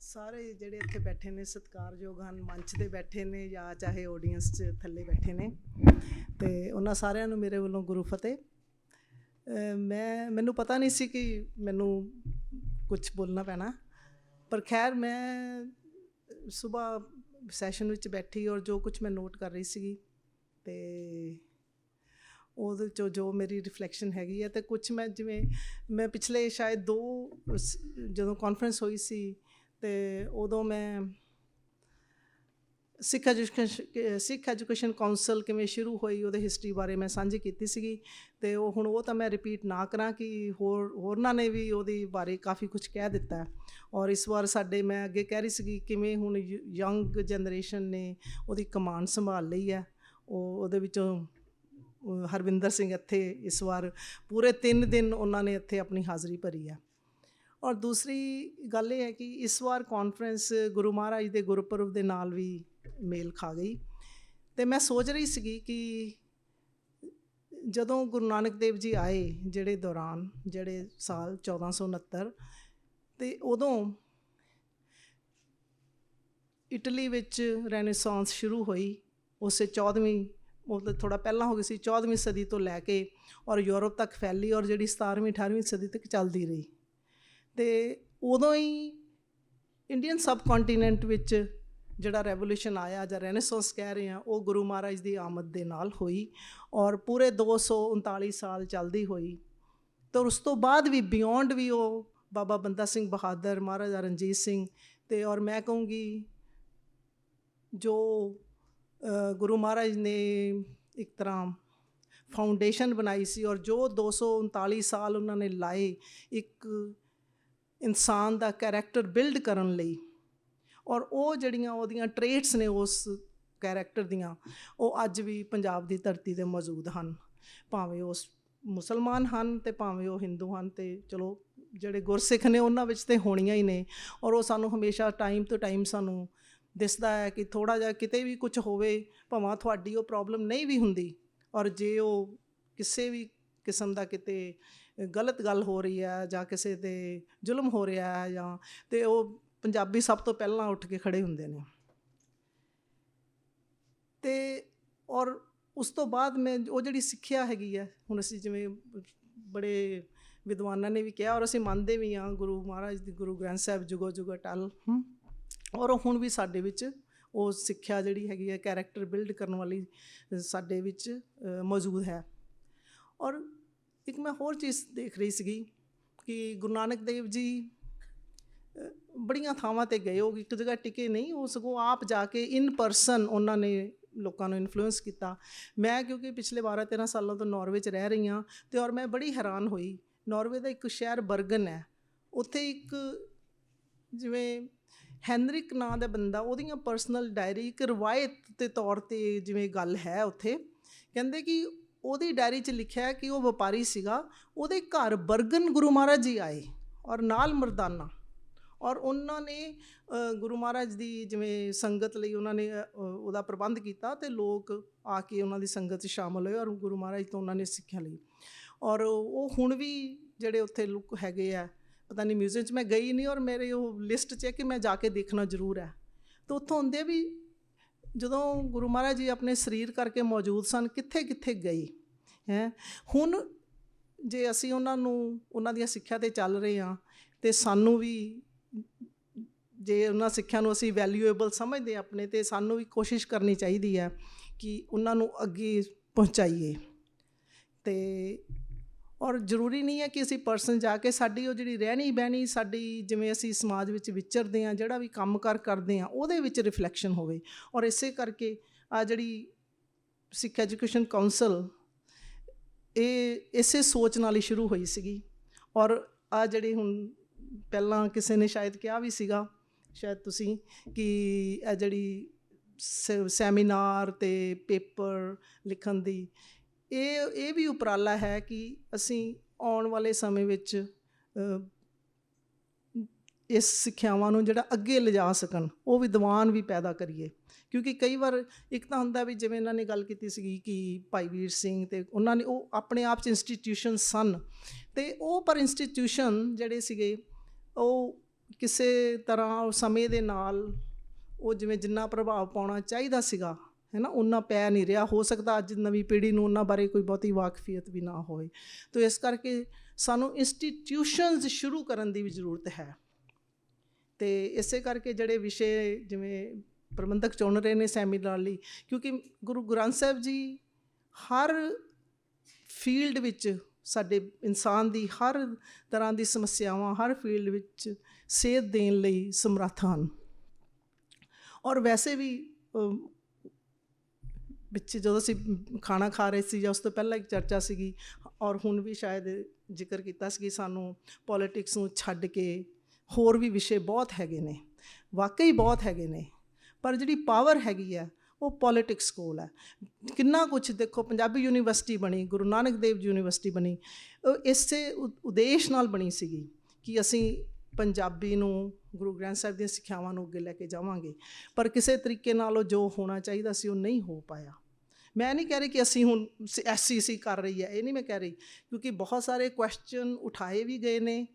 ਸਾਰੇ ਜਿਹੜੇ ਇੱਥੇ ਬੈਠੇ ਨੇ, ਸਤਿਕਾਰਯੋਗ ਹਨ, ਮੰਚ ਤੇ ਬੈਠੇ ਨੇ ਜਾਂ ਚਾਹੇ ਆਡੀਅנס 'ਚ ਥੱਲੇ ਬੈਠੇ ਨੇ। ਤੇ ਉਹਨਾਂ ਸਾਰਿਆਂ ਨੂੰ ਮੇਰੇ ਵੱਲੋਂ ਗੁਰੂ ਫਤਿਹ। ਮੈਂ, ਮੈਨੂੰ ਪਤਾ ਨਹੀਂ ਸੀ ਕਿ ਮੈਨੂੰ ਕੁਝ ਬੋਲਣਾ ਪੈਣਾ। ਪਰ ਖੈਰ ਮੈਂ ਸਵੇਰ ਸੈਸ਼ਨ ਵਿੱਚ ਬੈਠੀ ਔਰ ਜੋ ਕੁਝ ਮੈਂ ਨੋਟ ਕਰ ਰਹੀ ਸੀਗੀ, ਤੇ ਉਹਦੇ ਚੋਂ ਜੋ ਮੇਰੀ ਰਿਫਲੈਕਸ਼ਨ ਹੈਗੀ ਹੈ ਤੇ ਕੁਝ ਮੈਂ ਜਿਵੇਂ ਮੈਂ ਪਿਛਲੇ ਸ਼ਾਇਦ ਦੋ ਜਦੋਂ ਕਾਨਫਰੰਸ ਹੋਈ ਸੀ ਤੇ ਉਦੋਂ ਮੈਂ Sikh education Sikh education council ਕਿਵੇਂ ਸ਼ੁਰੂ ਹੋਈ ਉਹਦੇ ਹਿਸਟਰੀ ਬਾਰੇ ਮੈਂ ਸਾਂਝੀ ਕੀਤੀ ਸੀਗੀ ਤੇ ਉਹ ਹੁਣ ਉਹ ਤਾਂ ਮੈਂ ਰਿਪੀਟ ਨਾ ਕਰਾਂ ਕਿ ਹੋਰ, ਹੋਰਨਾਂ ਨੇ ਵੀ ਉਹਦੇ ਬਾਰੇ ਕਾਫੀ ਕੁਝ ਕਹਿ ਦਿੱਤਾ। ਔਰ ਇਸ ਵਾਰ ਸਾਡੇ ਮੈਂ ਅੱਗੇ ਕਹਿ ਰਹੀ ਸੀਗੀ ਕਿਵੇਂ ਹੁਣ ਯੰਗ ਜਨਰੇਸ਼ਨ ਨੇ ਉਹਦੀ ਕਮਾਂਡ ਸੰਭਾਲ ਲਈ ਹੈ। ਉਹ, ਉਹਦੇ ਵਿੱਚੋਂ ਹਰਵਿੰਦਰ ਸਿੰਘ ਇੱਥੇ ਇਸ ਵਾਰ ਪੂਰੇ 3 ਦਿਨ ਉਹਨਾਂ ਨੇ ਇੱਥੇ ਆਪਣੀ ਹਾਜ਼ਰੀ ਭਰੀ ਹੈ। ਔਰ ਦੂਸਰੀ ਗੱਲ ਇਹ ਹੈ ਕਿ ਇਸ ਵਾਰ ਕਾਨਫਰੰਸ ਗੁਰੂ ਮਹਾਰਾਜ ਦੇ ਗੁਰਪੁਰਬ ਦੇ ਨਾਲ ਵੀ ਮੇਲ ਖਾ ਗਈ। ਤੇ ਮੈਂ ਸੋਚ ਰਹੀ ਸੀਗੀ ਕਿ ਜਦੋਂ ਗੁਰੂ ਨਾਨਕ ਦੇਵ ਜੀ ਆਏ ਜਿਹੜੇ ਦੌਰਾਨ, ਜਿਹੜੇ ਸਾਲ 1469 ਤੇ ਉਦੋਂ ਇਟਲੀ ਵਿੱਚ ਰੈਨੇਸਾਂਸ ਸ਼ੁਰੂ ਹੋਈ, ਉਸੇ 14ਵੀਂ ਮਤਲਬ ਥੋੜਾ ਪਹਿਲਾਂ ਹੋ ਗਈ ਸੀ 14ਵੀਂ ਸਦੀ ਤੋਂ ਲੈ ਕੇ ਔਰ ਯੂਰਪ ਤੱਕ ਫੈਲੀ ਔਰ ਜਿਹੜੀ 17ਵੀਂ 18ਵੀਂ ਸਦੀ ਤੱਕ ਚੱਲਦੀ ਰਹੀ। ਤੇ ਉਦੋਂ ਹੀ ਇੰਡੀਅਨ ਸਬ ਕੰਟੀਨੈਂਟ ਵਿੱਚ ਜਿਹੜਾ ਰੈਵੋਲੂਸ਼ਨ ਆਇਆ ਜਾਂ ਰੈਨੇਸਾਂਸ ਕਹਿ ਰਹੇ ਆ ਉਹ ਗੁਰੂ ਮਹਾਰਾਜ ਦੀ ਆਮਦ ਦੇ ਨਾਲ ਹੋਈ ਔਰ ਪੂਰੇ 239 ਸਾਲ ਚੱਲਦੀ ਹੋਈ। ਤੇ ਉਸ ਤੋਂ ਬਾਅਦ ਵੀ ਬਿਯੋਂਡ ਵੀ ਉਹ ਬਾਬਾ ਬੰਦਾ ਸਿੰਘ ਬਹਾਦਰ, ਮਹਾਰਾਜਾ ਰਣਜੀਤ ਸਿੰਘ ਤੇ ਔਰ ਮੈਂ ਕਹੂੰਗੀ ਜੋ ਗੁਰੂ ਮਹਾਰਾਜ ਨੇ ਇੱਕ ਤਰ੍ਹਾਂ ਫਾਊਂਡੇਸ਼ਨ ਬਣਾਈ ਸੀ ਔਰ ਜੋ 239 ਸਾਲ ਉਹਨਾਂ ਨੇ ਲਾਏ ਇੱਕ ਇਨਸਾਨ ਦਾ ਕੈਰੈਕਟਰ ਬਿਲਡ ਕਰਨ ਲਈ ਔਰ ਉਹ ਜਿਹੜੀਆਂ ਉਹਦੀਆਂ ਟ੍ਰੇਟਸ ਨੇ ਉਸ ਕੈਰੈਕਟਰ ਦੀਆਂ, ਉਹ ਅੱਜ ਵੀ ਪੰਜਾਬ ਦੀ ਧਰਤੀ ਤੇ ਮੌਜੂਦ ਹਨ। ਭਾਵੇਂ ਉਹ ਮੁਸਲਮਾਨ ਹਨ ਤੇ ਭਾਵੇਂ ਉਹ ਹਿੰਦੂ ਹਨ ਤੇ ਚਲੋ ਜਿਹੜੇ ਗੁਰਸਿੱਖ ਨੇ ਉਹਨਾਂ ਵਿੱਚ ਤੇ ਹੋਣੀਆਂ ਹੀ ਨੇ ਔਰ ਉਹ ਸਾਨੂੰ ਹਮੇਸ਼ਾ ਟਾਈਮ ਤੋਂ ਟਾਈਮ ਸਾਨੂੰ ਦਿਸਦਾ ਹੈ ਕਿ ਥੋੜਾ ਜਿਹਾ ਕਿਤੇ ਵੀ ਕੁਝ ਹੋਵੇ, ਭਾਵੇਂ ਤੁਹਾਡੀ ਉਹ ਪ੍ਰੋਬਲਮ ਨਹੀਂ ਵੀ ਹੁੰਦੀ। ਔਰ ਜੇ ਉਹ ਕਿਸੇ ਵੀ ਕਿਸਮ ਦਾ ਕਿਤੇ ਗਲਤ ਗੱਲ ਹੋ ਰਹੀ ਹੈ ਜਾਂ ਕਿਸੇ ਤੇ ਜ਼ੁਲਮ ਹੋ ਰਿਹਾ ਹੈ ਜਾਂ ਤੇ ਉਹ ਪੰਜਾਬੀ ਸਭ ਤੋਂ ਪਹਿਲਾਂ ਉੱਠ ਕੇ ਖੜੇ ਹੁੰਦੇ ਨੇ। ਤੇ ਔਰ ਉਸ ਤੋਂ ਬਾਅਦ ਮੈਂ ਉਹ ਜਿਹੜੀ ਸਿੱਖਿਆ ਹੈਗੀ ਹੈ, ਹੁਣ ਅਸੀਂ ਜਿਵੇਂ ਬੜੇ ਵਿਦਵਾਨਾਂ ਨੇ ਵੀ ਕਿਹਾ ਔਰ ਅਸੀਂ ਮੰਨਦੇ ਵੀ ਹਾਂ, ਗੁਰੂ ਮਹਾਰਾਜ ਦੀ, ਗੁਰੂ ਗ੍ਰੰਥ ਸਾਹਿਬ ਜੁਗੋ ਜੁਗ ਅਟਲ ਔਰ ਉਹ ਹੁਣ ਵੀ ਸਾਡੇ ਵਿੱਚ ਉਹ ਸਿੱਖਿਆ ਜਿਹੜੀ ਹੈਗੀ ਹੈ ਕੈਰੈਕਟਰ ਬਿਲਡ ਕਰਨ ਵਾਲੀ ਸਾਡੇ ਵਿੱਚ ਮੌਜੂਦ ਹੈ। ਔਰ ਇੱਕ ਮੈਂ ਹੋਰ ਚੀਜ਼ ਦੇਖ ਰਹੀ ਸੀਗੀ ਕਿ ਗੁਰੂ ਨਾਨਕ ਦੇਵ ਜੀ ਬੜੀਆਂ ਥਾਵਾਂ ਤੇ ਗਏ। ਉਹ ਇੱਕ ਜਗ੍ਹਾ ਟਿਕੇ ਨਹੀਂ, ਉਹ ਸਗੋਂ ਆਪ ਜਾ ਕੇ ਇਨ ਪਰਸਨ ਉਹਨਾਂ ਨੇ ਲੋਕਾਂ ਨੂੰ ਇਨਫਲੂਐਂਸ ਕੀਤਾ। ਮੈਂ ਕਿਉਂਕਿ ਪਿਛਲੇ 12 13 ਸਾਲਾਂ ਤੋਂ ਨਾਰਵੇ 'ਚ ਰਹਿ ਰਹੀ ਹਾਂ ਤੇ ਔਰ ਮੈਂ ਬੜੀ ਹੈਰਾਨ ਹੋਈ। ਨਾਰਵੇ ਦਾ ਇੱਕ ਸ਼ਹਿਰ ਬਰਗਨ ਹੈ। ਉੱਥੇ ਇੱਕ ਜਿਵੇਂ ਹੈਨਰਿਕ ਨਾਂ ਦਾ ਬੰਦਾ, ਉਹਦੀਆਂ ਪਰਸਨਲ ਡਾਇਰੀ ਇੱਕ ਰਵਾਇਤ ਦੇ ਤੌਰ ਤੇ ਜਿਵੇਂ ਗੱਲ ਹੈ ਉੱਥੇ, ਕਹਿੰਦੇ ਕਿ ਉਹਦੀ ਡਾਇਰੀ 'ਚ ਲਿਖਿਆ ਕਿ ਉਹ ਵਪਾਰੀ ਸੀਗਾ, ਉਹਦੇ ਘਰ ਬਰਗਨ ਗੁਰੂ ਮਹਾਰਾਜ ਜੀ ਆਏ ਔਰ ਨਾਲ ਮਰਦਾਨਾ ਔਰ ਉਹਨਾਂ ਨੇ ਗੁਰੂ ਮਹਾਰਾਜ ਦੀ ਜਿਵੇਂ ਸੰਗਤ ਲਈ ਉਹਨਾਂ ਨੇ ਉਹਦਾ ਪ੍ਰਬੰਧ ਕੀਤਾ ਤੇ ਲੋਕ ਆ ਕੇ ਉਹਨਾਂ ਦੀ ਸੰਗਤ 'ਚ ਸ਼ਾਮਲ ਹੋਏ ਔਰ ਗੁਰੂ ਮਹਾਰਾਜ ਤੋਂ ਉਹਨਾਂ ਨੇ ਸਿੱਖਿਆ ਲਈ ਔਰ ਉਹ ਹੁਣ ਵੀ ਜਿਹੜੇ ਉੱਥੇ ਲੋਕ ਹੈਗੇ ਆ ਪਤਾ ਨਹੀਂ ਮਿਊਜ਼ੀਅਮ 'ਚ ਮੈਂ ਗਈ ਨਹੀਂ ਔਰ ਮੇਰੇ ਉਹ ਲਿਸਟ 'ਚ ਹੈ ਕਿ ਮੈਂ ਜਾ ਕੇ ਦੇਖਣਾ ਜ਼ਰੂਰ ਹੈ। ਤਾਂ ਉੱਥੋਂ ਹੁੰਦੇ ਵੀ ਜਦੋਂ ਗੁਰੂ ਮਹਾਰਾਜ ਜੀ ਆਪਣੇ ਸਰੀਰ ਕਰਕੇ ਮੌਜੂਦ ਸਨ ਕਿੱਥੇ ਕਿੱਥੇ ਗਏ ਹੈ? ਹੁਣ ਜੇ ਅਸੀਂ ਉਹਨਾਂ ਨੂੰ, ਉਹਨਾਂ ਦੀਆਂ ਸਿੱਖਿਆ ਤੇ ਚੱਲ ਰਹੇ ਹਾਂ, ਤੇ ਸਾਨੂੰ ਵੀ ਜੇ ਉਹਨਾਂ ਸਿੱਖਿਆ ਨੂੰ ਅਸੀਂ ਵੈਲਿਊਏਬਲ ਸਮਝਦੇ ਹਾਂ ਆਪਣੇ, ਤੇ ਸਾਨੂੰ ਵੀ ਕੋਸ਼ਿਸ਼ ਕਰਨੀ ਚਾਹੀਦੀ ਹੈ ਕਿ ਉਹਨਾਂ ਨੂੰ ਅੱਗੇ ਪਹੁੰਚਾਈਏ। ਤੇ ਔਰ ਜ਼ਰੂਰੀ ਨਹੀਂ ਹੈ ਕਿ ਅਸੀਂ ਪਰਸਨ ਜਾ ਕੇ ਸਾਡੀ ਉਹ ਜਿਹੜੀ ਰਹਿਣੀ ਬਹਿਣੀ, ਸਾਡੀ ਜਿਵੇਂ ਅਸੀਂ ਸਮਾਜ ਵਿੱਚ ਵਿਚਰਦੇ ਹਾਂ, ਜਿਹੜਾ ਵੀ ਕੰਮ ਕੰਮਕਾਰ ਕਰਦੇ ਹਾਂ, ਉਹਦੇ ਵਿੱਚ ਰਿਫਲੈਕਸ਼ਨ ਹੋਵੇ। ਔਰ ਇਸੇ ਕਰਕੇ ਆ ਜਿਹੜੀ ਸਿੱਖ ਐਜੂਕੇਸ਼ਨ ਕਾਉਂਸਲ ਇਹ ਇਸੇ ਸੋਚ ਨਾਲ ਹੀ ਸ਼ੁਰੂ ਹੋਈ ਸੀਗੀ। ਔਰ ਆ ਜਿਹੜੀ ਹੁਣ ਪਹਿਲਾਂ ਕਿਸੇ ਨੇ ਸ਼ਾਇਦ ਕਿਹਾ ਵੀ ਸੀਗਾ, ਸ਼ਾਇਦ ਤੁਸੀਂ, ਕਿ ਇਹ ਜਿਹੜੀ ਸ- ਸੈਮੀਨਾਰ ਤੇ ਪੇਪਰ ਲਿਖਣ ਦੀ ਇਹ ਇਹ ਵੀ ਉਪਰਾਲਾ ਹੈ ਕਿ ਅਸੀਂ ਆਉਣ ਵਾਲੇ ਸਮੇਂ ਵਿੱਚ ਇਸ ਸਿੱਖਿਆਵਾਂ ਨੂੰ ਜਿਹੜਾ ਅੱਗੇ ਲਿਜਾ ਸਕਣ, ਉਹ ਵਿਦਵਾਨ ਵੀ ਪੈਦਾ ਕਰੀਏ। ਕਿਉਂਕਿ ਕਈ ਵਾਰ ਇੱਕ ਤਾਂ ਹੁੰਦਾ ਵੀ ਜਿਵੇਂ ਇਹਨਾਂ ਨੇ ਗੱਲ ਕੀਤੀ ਸੀਗੀ ਕਿ ਭਾਈ ਵੀਰ ਸਿੰਘ ਤੇ ਉਹਨਾਂ ਨੇ, ਉਹ ਆਪਣੇ ਆਪ ਚ ਇੰਸਟੀਟਿਊਸ਼ਨ ਸਨ। ਤੇ ਉਹ ਪਰ ਇੰਸਟੀਟਿਊਸ਼ਨ ਜਿਹੜੇ ਸੀਗੇ, ਉਹ ਕਿਸੇ ਤਰ੍ਹਾਂ, ਉਹ ਸਮੇਂ ਦੇ ਨਾਲ, ਉਹ ਜਿਵੇਂ ਜਿੰਨਾ ਪ੍ਰਭਾਵ ਪਾਉਣਾ ਚਾਹੀਦਾ ਸੀਗਾ ਹੈ ਨਾ ਉਹਨਾਂ ਪੈ ਨਹੀਂ ਰਿਹਾ। ਹੋ ਸਕਦਾ ਅੱਜ ਨਵੀਂ ਪੀੜ੍ਹੀ ਨੂੰ ਉਹਨਾਂ ਬਾਰੇ ਕੋਈ ਬਹੁਤੀ ਵਾਕਫੀਅਤ ਵੀ ਨਾ ਹੋਵੇ ਤੋ ਇਸ ਕਰਕੇ ਸਾਨੂੰ ਇੰਸਟੀਟਿਊਸ਼ਨਸ ਸ਼ੁਰੂ ਕਰਨ ਦੀ ਵੀ ਜ਼ਰੂਰਤ ਹੈ। ਤੇ ਇਸੇ ਕਰਕੇ ਜਿਹੜੇ ਵਿਸ਼ੇ ਜਿਵੇਂ ਪ੍ਰਬੰਧਕ ਚੁਣ ਰਹੇ ਨੇ ਸੈਮੀਨਾਰ ਲਈ, ਕਿਉਂਕਿ ਗੁਰੂ ਗ੍ਰੰਥ ਸਾਹਿਬ ਜੀ ਹਰ ਫੀਲਡ ਵਿੱਚ ਸਾਡੇ ਇਨਸਾਨ ਦੀ ਹਰ ਤਰ੍ਹਾਂ ਦੀ ਸਮੱਸਿਆਵਾਂ, ਹਰ ਫੀਲਡ ਵਿੱਚ ਸੇਧ ਦੇਣ ਲਈ ਸਮਰੱਥ ਹਨ। ਔਰ ਵੈਸੇ ਵੀ ਵਿੱਚ ਜਦੋਂ ਅਸੀਂ ਖਾਣਾ ਖਾ ਰਹੇ ਸੀ ਜਾਂ ਉਸ ਤੋਂ ਪਹਿਲਾਂ ਇੱਕ ਚਰਚਾ ਸੀਗੀ ਔਰ ਹੁਣ ਵੀ ਸ਼ਾਇਦ ਜ਼ਿਕਰ ਕੀਤਾ ਸੀ ਕਿ ਸਾਨੂੰ ਪੋਲਿਟਿਕਸ ਨੂੰ ਛੱਡ ਕੇ ਹੋਰ ਵੀ ਵਿਸ਼ੇ ਬਹੁਤ ਹੈਗੇ ਨੇ, ਵਾਕਈ ਬਹੁਤ ਹੈਗੇ ਨੇ, ਪਰ ਜਿਹੜੀ ਪਾਵਰ ਹੈਗੀ ਆ ਉਹ ਪੋਲਿਟਿਕਸ ਕੋਲ ਹੈ। ਕਿੰਨਾ ਕੁਝ ਦੇਖੋ, ਪੰਜਾਬੀ ਯੂਨੀਵਰਸਿਟੀ ਬਣੀ, ਗੁਰੂ ਨਾਨਕ ਦੇਵ ਯੂਨੀਵਰਸਿਟੀ ਬਣੀ ਉਹ ਇਸੇ ਉਦੇਸ਼ ਨਾਲ ਬਣੀ ਸੀਗੀ ਕਿ ਅਸੀਂ ਪੰਜਾਬੀ ਨੂੰ ਗੁਰੂ ਗ੍ਰੰਥ ਸਾਹਿਬ ਦੀਆਂ ਸਿੱਖਿਆਵਾਂ ਨੂੰ ਅੱਗੇ ਲੈ ਕੇ ਜਾਵਾਂਗੇ, ਪਰ ਕਿਸੇ ਤਰੀਕੇ ਨਾਲ ਉਹ ਜੋ ਹੋਣਾ ਚਾਹੀਦਾ ਸੀ ਉਹ ਨਹੀਂ ਹੋ ਪਾਇਆ। ਮੈਂ ਨਹੀਂ ਕਹਿ ਰਹੀ ਕਿ ਅਸੀਂ ਹੁਣ ਐਸਸੀਸੀ ਕਰ ਰਹੀ ਹੈ, ਇਹ ਨਹੀਂ ਮੈਂ ਕਹਿ ਰਹੀ, ਕਿਉਂਕਿ ਬਹੁਤ ਸਾਰੇ ਕੁਐਸਚਨ ਉਠਾਏ ਵੀ ਗਏ ਨੇ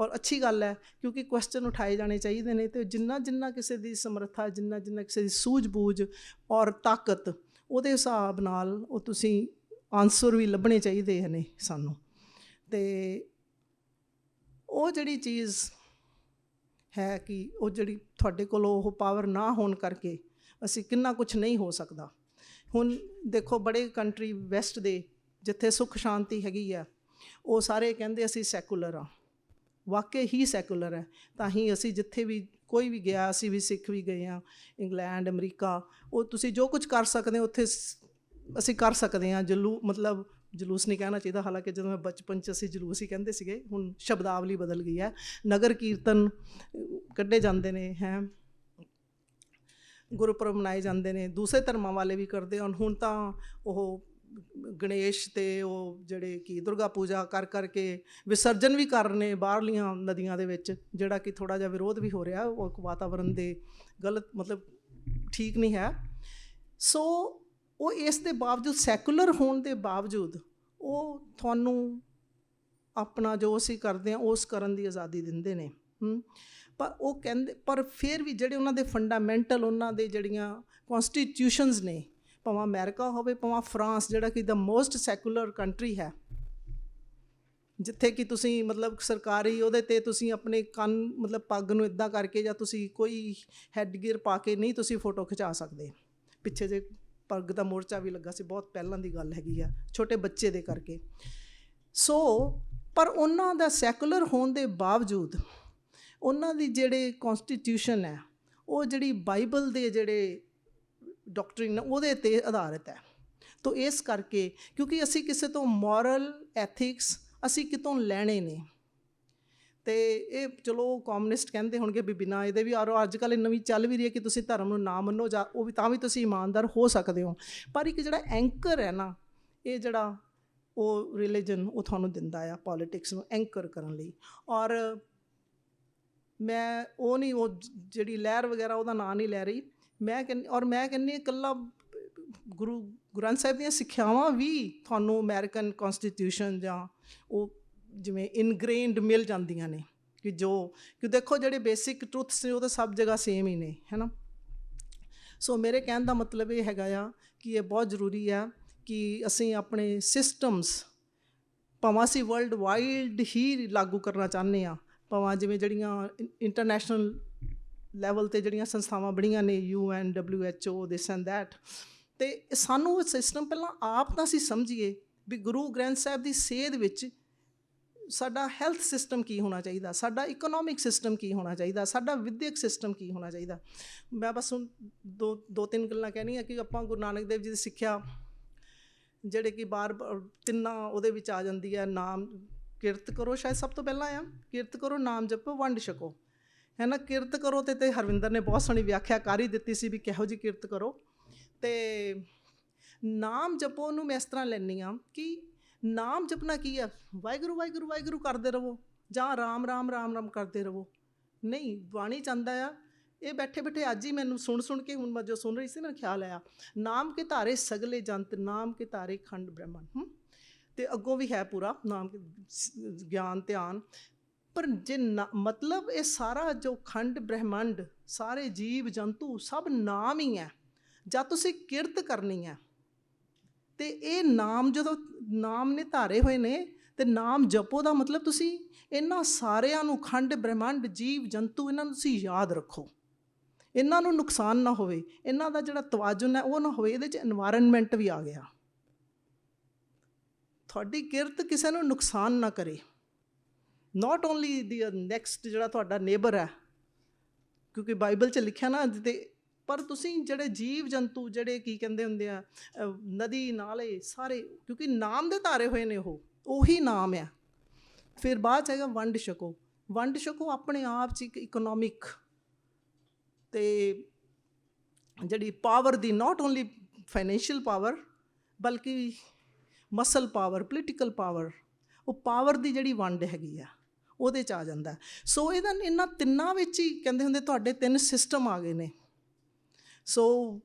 ਔਰ ਅੱਛੀ ਗੱਲ ਹੈ, ਕਿਉਂਕਿ ਕੁਐਸਚਨ ਉਠਾਏ ਜਾਣੇ ਚਾਹੀਦੇ ਨੇ ਤੇ ਜਿੰਨਾ ਜਿੰਨਾ ਕਿਸੇ ਦੀ ਸਮਰੱਥਾ, ਜਿੰਨਾ ਜਿੰਨਾ ਕਿਸੇ ਦੀ ਸੂਝ-ਬੂਝ ਔਰ ਤਾਕਤ, ਉਹਦੇ ਹਿਸਾਬ ਨਾਲ ਉਹ ਤੁਸੀਂ ਆਨਸਰ ਵੀ ਲੱਭਣੇ ਚਾਹੀਦੇ ਨੇ ਸਾਨੂੰ। ਤੇ ਉਹ ਜਿਹੜੀ ਚੀਜ਼ ਹੈ ਕਿ ਉਹ ਜਿਹੜੀ ਤੁਹਾਡੇ ਕੋਲ ਉਹ ਪਾਵਰ ਨਾ ਹੋਣ ਕਰਕੇ ਅਸੀਂ ਕਿੰਨਾ ਕੁਝ ਨਹੀਂ ਹੋ ਸਕਦਾ। ਹੁਣ ਦੇਖੋ ਬੜੇ ਕੰਟਰੀ ਵੈਸਟ ਦੇ ਜਿੱਥੇ ਸੁੱਖ ਸ਼ਾਂਤੀ ਹੈਗੀ ਆ, ਉਹ ਸਾਰੇ ਕਹਿੰਦੇ ਅਸੀਂ ਸੈਕੂਲਰ ਆ। ਵਾਕਈ ਹੀ ਸੈਕੂਲਰ ਹੈ ਤਾਂ ਹੀ ਅਸੀਂ ਜਿੱਥੇ ਵੀ ਕੋਈ ਵੀ ਗਿਆ, ਅਸੀਂ ਵੀ ਸਿੱਖ ਵੀ ਗਏ ਆ, ਇੰਗਲੈਂਡ, ਅਮਰੀਕਾ, ਉਹ ਤੁਸੀਂ ਜੋ ਕੁਝ ਕਰ ਸਕਦੇ ਹੋ, ਉੱਥੇ ਅਸੀਂ ਕਰ ਸਕਦੇ ਹਾਂ ਜਲੂ ਮਤਲਬ ਜਲੂਸ ਨਹੀਂ ਕਹਿਣਾ ਚਾਹੀਦਾ। ਹਾਲਾਂਕਿ ਜਦੋਂ ਮੈਂ ਬਚਪਨ 'ਚ ਅਸੀਂ ਜਲੂਸ ਹੀ ਕਹਿੰਦੇ ਸੀਗੇ, ਹੁਣ ਸ਼ਬਦਾਵਲੀ ਬਦਲ ਗਈ ਹੈ। ਨਗਰ ਕੀਰਤਨ ਕੱਢੇ ਜਾਂਦੇ ਨੇ, ਹੈ। ਗੁਰਪੁਰਬ ਮਨਾਏ ਜਾਂਦੇ ਨੇ, ਦੂਸਰੇ ਧਰਮਾਂ ਵਾਲੇ ਵੀ ਕਰਦੇ ਹਨ ਹੁਣ ਤਾਂ ਉਹ ਗਣੇਸ਼ ਤੇ ਉਹ ਜਿਹੜੇ ਕੀ ਦੁਰਗਾ ਪੂਜਾ ਕਰ ਕਰਕੇ ਵਿਸਰਜਨ ਵੀ ਕਰ ਰਹੇ ਬਾਹਰਲੀਆਂ ਨਦੀਆਂ ਦੇ ਵਿੱਚ, ਜਿਹੜਾ ਕਿ ਥੋੜਾ ਜਿਹਾ ਵਿਰੋਧ ਵੀ ਹੋ ਰਿਹਾ, ਉਹ ਇੱਕ ਵਾਤਾਵਰਣ ਦੇ ਗਲਤ, ਮਤਲਬ ਠੀਕ ਨਹੀਂ ਹੈ। ਸੋ ਉਹ ਇਸ ਦੇ ਬਾਵਜੂਦ, ਸੈਕੂਲਰ ਹੋਣ ਦੇ ਬਾਵਜੂਦ ਉਹ ਤੁਹਾਨੂੰ ਆਪਣਾ ਜੋ ਅਸੀਂ ਕਰਦੇ ਹਾਂ ਉਸ ਕਰਨ ਦੀ ਆਜ਼ਾਦੀ ਦਿੰਦੇ ਨੇ। ਪਰ ਉਹ ਕਹਿੰਦੇ, ਪਰ ਫਿਰ ਵੀ ਜਿਹੜੇ ਉਹਨਾਂ ਦੇ ਫੰਡਾਮੈਂਟਲ ਉਹਨਾਂ ਦੇ ਜਿਹੜੀਆਂ ਕਨਸਟੀਟਿਊਸ਼ਨਸ ਨੇ, ਭਾਵੇਂ ਅਮਰੀਕਾ ਹੋਵੇ, ਭਾਵੇਂ ਫਰਾਂਸ, ਜਿਹੜਾ ਕਿ ਦਾ ਮੋਸਟ ਸੈਕੂਲਰ ਕੰਟਰੀ ਹੈ, ਜਿੱਥੇ ਕਿ ਤੁਸੀਂ ਮਤਲਬ ਸਰਕਾਰੀ ਉਹਦੇ ਤੇ ਤੁਸੀਂ ਆਪਣੇ ਕੰਨ ਮਤਲਬ ਪੱਗ ਨੂੰ ਇਦਾਂ ਕਰਕੇ ਜਾਂ ਤੁਸੀਂ ਕੋਈ ਹੈੱਡਗੀਅਰ ਪਾ ਕੇ ਨਹੀਂ ਤੁਸੀਂ ਫੋਟੋ ਖਿਚਾ ਸਕਦੇ। ਪਿੱਛੇ ਜੇ ਪੱਗ ਦਾ ਮੋਰਚਾ ਵੀ ਲੱਗਾ ਸੀ, ਬਹੁਤ ਪਹਿਲਾਂ ਦੀ ਗੱਲ ਹੈਗੀ ਆ, ਛੋਟੇ ਬੱਚੇ ਦੇ ਕਰਕੇ। ਸੋ ਪਰ ਉਹਨਾਂ ਦਾ ਸੈਕੂਲਰ ਹੋਣ ਦੇ ਬਾਵਜੂਦ ਉਹਨਾਂ ਦੀ ਜਿਹੜੇ ਕਨਸਟੀਟਿਊਸ਼ਨ ਹੈ, ਉਹ ਜਿਹੜੀ ਬਾਈਬਲ ਦੇ ਜਿਹੜੇ ਡਾਕਟਰਿਨ ਉਹਦੇ ਤੇ ਆਧਾਰਿਤ ਹੈ। ਤੋ ਇਸ ਕਰਕੇ ਕਿਉਂਕਿ ਅਸੀਂ ਕਿਸੇ ਤੋਂ ਮੋਰਲ ਐਥਿਕਸ ਅਸੀਂ ਕਿਤੋਂ ਲੈਣੇ ਨੇ ਤੇ ਇਹ ਚਲੋ ਕਮਿਊਨਿਸਟ ਕਹਿੰਦੇ ਹੋਣਗੇ ਵੀ ਬਿਨਾਂ ਇਹਦੇ ਵੀ ਆਰੋ ਅੱਜ ਕੱਲ੍ਹ ਨਵੀਂ ਚੱਲ ਵੀ ਰਹੀ ਹੈ ਕਿ ਤੁਸੀਂ ਧਰਮ ਨੂੰ ਨਾ ਮੰਨੋ ਜਾਂ ਉਹ ਵੀ ਤਾਂ ਵੀ ਤੁਸੀਂ ਇਮਾਨਦਾਰ ਹੋ ਸਕਦੇ ਹੋ। ਪਰ ਇੱਕ ਜਿਹੜਾ ਐਂਕਰ ਹੈ ਨਾ, ਇਹ ਜਿਹੜਾ ਉਹ ਰਿਲੀਜਨ ਉਹ ਤੁਹਾਨੂੰ ਦਿੰਦਾ ਆ ਪੋਲਿਟਿਕਸ ਨੂੰ ਐਂਕਰ ਕਰਨ ਲਈ। ਔਰ ਮੈਂ ਉਹ ਨਹੀਂ, ਉਹ ਜਿਹੜੀ ਲਹਿਰ ਵਗੈਰਾ ਉਹਦਾ ਨਾਂ ਨਹੀਂ ਲੈ ਰਹੀ। ਮੈਂ ਕਹਿੰਦੀ ਔਰ ਮੈਂ ਕਹਿੰਦੀ ਹਾਂ ਇਕੱਲਾ ਗੁਰੂ ਗ੍ਰੰਥ ਸਾਹਿਬ ਦੀਆਂ ਸਿੱਖਿਆਵਾਂ ਵੀ ਤੁਹਾਨੂੰ ਅਮਰੀਕਨ ਕਨਸਟੀਟਿਊਸ਼ਨ ਜਾਂ ਉਹ ਜਿਵੇਂ ਇਨਗ੍ਰੇਨਡ ਮਿਲ ਜਾਂਦੀਆਂ ਨੇ ਕਿ ਜੋ, ਕਿ ਦੇਖੋ ਜਿਹੜੇ ਬੇਸਿਕ ਟਰੂਥਸ ਨੇ ਉਹ ਤਾਂ ਸਭ ਜਗ੍ਹਾ ਸੇਮ ਹੀ ਨੇ ਹੈਨਾ ਸੋ ਮੇਰੇ ਕਹਿਣ ਦਾ ਮਤਲਬ ਇਹ ਹੈਗਾ ਆ ਕਿ ਇਹ ਬਹੁਤ ਜ਼ਰੂਰੀ ਆ ਕਿ ਅਸੀਂ ਆਪਣੇ ਸਿਸਟਮਸ, ਭਾਵੇਂ ਅਸੀਂ ਵਰਲਡ ਵਾਈਡ ਹੀ ਲਾਗੂ ਕਰਨਾ ਚਾਹੁੰਦੇ ਆ ਭਾਵਾਂ ਜਿਵੇਂ ਜਿਹੜੀਆਂ ਇੰਟਰਨੈਸ਼ਨਲ ਲੈਵਲ ਤੇ ਜਿਹੜੀਆਂ ਸੰਸਥਾਵਾਂ ਬਣੀਆਂ ਨੇ U N W H O this and that ਤੇ ਸਾਨੂੰ ਉਹ ਸਿਸਟਮ ਪਹਿਲਾਂ ਆਪ ਤਾਂ ਅਸੀਂ ਸਮਝੀਏ ਵੀ ਗੁਰੂ ਗ੍ਰੰਥ ਸਾਹਿਬ ਦੀ ਸੇਧ ਵਿੱਚ ਸਾਡਾ ਹੈਲਥ ਸਿਸਟਮ ਕੀ ਹੋਣਾ ਚਾਹੀਦਾ, ਸਾਡਾ ਇਕਨੋਮਿਕ ਸਿਸਟਮ ਕੀ ਹੋਣਾ ਚਾਹੀਦਾ, ਸਾਡਾ ਵਿਦਿਅਕ ਸਿਸਟਮ ਕੀ ਹੋਣਾ ਚਾਹੀਦਾ। ਮੈਂ ਬਸ ਹੁਣ ਦੋ ਦੋ ਤਿੰਨ ਗੱਲਾਂ ਕਹਿਣੀਆਂ ਕਿ ਆਪਾਂ ਗੁਰੂ ਨਾਨਕ ਦੇਵ ਜੀ ਦੀ ਸਿੱਖਿਆ, ਜਿਹੜੇ ਕਿ ਬਾਰ ਬਾਰ ਤਿੰਨਾਂ ਉਹਦੇ ਵਿੱਚ ਆ ਜਾਂਦੀ ਹੈ, ਨਾਮ ਕਿਰਤ ਕਰੋ, ਸ਼ਾਇਦ ਸਭ ਤੋਂ ਪਹਿਲਾਂ ਆ, ਕਿਰਤ ਕਰੋ, ਨਾਮ ਜਪੋ, ਵੰਡ ਛਕੋ। ਹੈ ਨਾ? ਕਿਰਤ ਕਰੋ ਤੇ ਤੇ ਹਰਵਿੰਦਰ ਨੇ ਬਹੁਤ ਸੋਹਣੀ ਵਿਆਖਿਆ ਕਰ ਹੀ ਦਿੱਤੀ ਸੀ ਵੀ ਕਿਹੋ ਜੀ ਕਿਰਤ ਕਰੋ। ਤੇ ਨਾਮ ਜਪੋ ਨੂੰ ਮੈਂ ਇਸ ਤਰ੍ਹਾਂ ਲੈਂਦੀ ਆ ਕਿ ਨਾਮ ਜਪਣਾ ਕੀ ਹੈ ਵਾਹਿਗੁਰੂ ਵਾਹਿਗੁਰੂ ਵਾਹਿਗੁਰੂ ਕਰਦੇ ਰਹੋ ਜਾਂ ਰਾਮ ਰਾਮ ਰਾਮ ਰਾਮ ਕਰਦੇ ਰਹੋ। ਨਹੀਂ, ਬਾਣੀ ਚਾਹੁੰਦਾ ਆ, ਇਹ ਬੈਠੇ ਬੈਠੇ ਅੱਜ ਹੀ ਮੈਨੂੰ ਸੁਣ ਸੁਣ ਕੇ ਹੁਣ ਮੈਂ ਜੋ ਸੁਣ ਰਹੀ ਸੀ ਨਾ ਖਿਆਲ ਆਇਆ। ਨਾਮ ਕੇ ਧਾਰੇ ਸਗਲੇ ਜੰਤ, ਨਾਮ ਕੇ ਧਾਰੇ ਖੰਡ ਬ੍ਰਹਮਣ, ਹੂੰ? ਤੇ ਅੱਗੋਂ ਵੀ ਹੈ ਪੂਰਾ ਨਾਮ ਗਿਆਨ, ਧਿਆਨ। ਪਰ ਜੇ ਮਤਲਬ ਇਹ ਸਾਰਾ ਜੋ ਖੰਡ, ਬ੍ਰਹਿਮੰਡ, ਸਾਰੇ ਜੀਵ, ਜੰਤੂ ਸਭ ਨਾਮ ਹੀ ਹੈ। ਜਦ ਤੁਸੀਂ ਕਿਰਤ ਕਰਨੀ ਹੈ। ਤੇ ਇਹ ਨਾਮ ਜਦੋਂ, ਨਾਮ ਨੇ ਧਾਰੇ ਹੋਏ ਨੇ, ਤੇ ਨਾਮ ਜਪੋ ਦਾ ਮਤਲਬ ਤੁਸੀਂ ਇਹਨਾਂ ਸਾਰਿਆਂ ਨੂੰ ਖੰਡ, ਬ੍ਰਹਿਮੰਡ, ਜੀਵ, ਜੰਤੂ ਇਹਨਾਂ ਨੂੰ ਤੁਸੀਂ ਯਾਦ ਰੱਖੋ। ਇਹਨਾਂ ਨੂੰ ਨੁਕਸਾਨ ਨਾ ਹੋਵੇ। ਇਹਨਾਂ ਦਾ ਜਿਹੜਾ ਤਵਾਜੁਨ ਹੈ ਉਹ ਨਾ ਹੋਵੇ, ਇਹਦੇ ਚ এনवायरमेंट ਵੀ ਆ ਗਿਆ। ਤੁਹਾਡੀ ਕਿਰਤ ਕਿਸੇ ਨੂੰ ਨੁਕਸਾਨ ਨਾ ਕਰੇ। ਨਾਟ ਓਨਲੀ ਦੀ ਨੈਕਸਟ ਜਿਹੜਾ ਤੁਹਾਡਾ ਨੇਬਰ ਹੈ, ਕਿਉਂਕਿ ਬਾਈਬਲ 'ਚ ਲਿਖਿਆ ਨਾ ਤੇ, ਪਰ ਤੁਸੀਂ ਜਿਹੜੇ ਜੀਵ ਜੰਤੂ, ਜਿਹੜੇ ਕੀ ਕਹਿੰਦੇ ਹੁੰਦੇ ਆ ਨਦੀ ਨਾਲੇ ਸਾਰੇ, ਕਿਉਂਕਿ ਨਾਮ ਦੇ ਧਾਰੇ ਹੋਏ ਨੇ ਉਹ, ਉਹੀ ਨਾਮ ਆ। ਫਿਰ ਬਾਅਦ 'ਚ ਹੈਗਾ ਵੰਡ ਛਕੋ। ਵੰਡ ਛਕੋ ਆਪਣੇ ਆਪ 'ਚ ਇੱਕ ਇਕਨੋਮਿਕ ਤੇ ਜਿਹੜੀ ਪਾਵਰ ਦੀ ਨਾਟ ਓਨਲੀ ਫਾਈਨੈਂਸ਼ੀਅਲ ਪਾਵਰ ਬਲਕਿ ਮਸਲ ਪਾਵਰ ਪੋਲੀਟੀਕਲ ਪਾਵਰ ਉਹ ਪਾਵਰ ਦੀ ਜਿਹੜੀ ਵੰਡ ਹੈਗੀ ਆ, ਉਹਦੇ ਚ ਆ ਜਾਂਦਾ ਸੋ ਇਹਦਾ ਇਹਨਾਂ ਤਿੰਨਾਂ ਵਿੱਚ ਹੀ ਕਹਿੰਦੇ ਹੁੰਦੇ ਤੁਹਾਡੇ ਤਿੰਨ ਸਿਸਟਮ ਆ ਗਏ ਨੇ। ਸੋ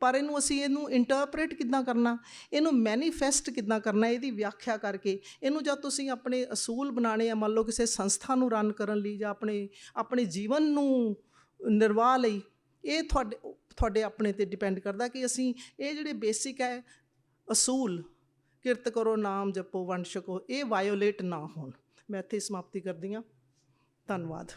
ਪਰ ਇਹਨੂੰ ਅਸੀਂ ਇਹਨੂੰ ਇੰਟਰਪ੍ਰੀਟ ਕਿੱਦਾਂ ਕਰਨਾ? ਇਹਨੂੰ ਮੈਨੀਫੈਸਟ ਕਿੱਦਾਂ ਕਰਨਾ? ਇਹਦੀ ਵਿਆਖਿਆ ਕਰਕੇ। ਇਹਨੂੰ ਜਦ ਤੁਸੀਂ ਆਪਣੇ ਅਸੂਲ ਬਣਾਣੇ ਆ, ਮੰਨ ਲਓ ਕਿਸੇ ਸੰਸਥਾ ਨੂੰ ਰਨ ਕਰਨ ਲਈ ਜਾਂ ਆਪਣੇ ਆਪਣੇ ਜੀਵਨ ਨੂੰ ਨਿਰਵਾਹ ਲਈ, ਇਹ ਤੁਹਾਡੇ ਤੁਹਾਡੇ ਆਪਣੇ ਤੇ ਡਿਪੈਂਡ ਕਰਦਾ ਕਿ ਅਸੀਂ ਇਹ ਜਿਹੜੇ ਬੇਸਿਕ ਹੈ, ਅਸੂਲ ਕਿਰਤ ਕਰੋ, ਨਾਮ ਜਪੋ, ਵੰਡ ਛਕੋ, ਇਹ ਵਾਇਓਲੇਟ ਨਾ ਹੋਣ। ਮੈਂ ਇੱਥੇ ਸਮਾਪਤੀ ਕਰਦੀ ਹਾਂ। ਧੰਨਵਾਦ।